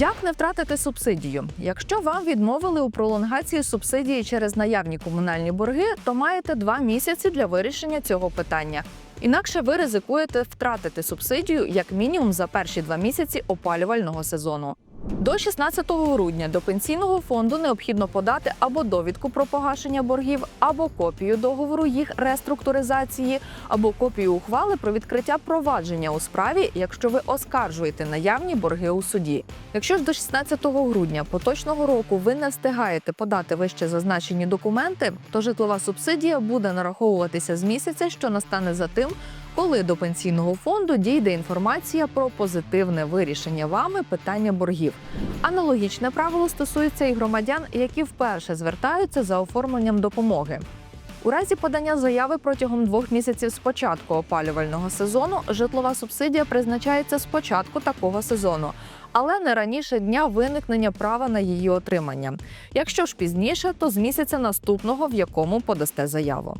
Як не втратити субсидію? Якщо вам відмовили у пролонгації субсидії через наявні комунальні борги, то маєте два місяці для вирішення цього питання. Інакше ви ризикуєте втратити субсидію як мінімум за перші два місяці опалювального сезону. До 16 грудня до пенсійного фонду необхідно подати або довідку про погашення боргів, або копію договору їх реструктуризації, або копію ухвали про відкриття провадження у справі, якщо ви оскаржуєте наявні борги у суді. Якщо ж до 16 грудня поточного року ви не встигаєте подати вище зазначені документи, то житлова субсидія буде нараховуватися з місяця, що настане за тим, коли до пенсійного фонду дійде інформація про позитивне вирішення вами питання боргів. Аналогічне правило стосується і громадян, які вперше звертаються за оформленням допомоги. У разі подання заяви протягом двох місяців з початку опалювального сезону житлова субсидія призначається з початку такого сезону, але не раніше дня виникнення права на її отримання. Якщо ж пізніше, то з місяця наступного, в якому подасте заяву.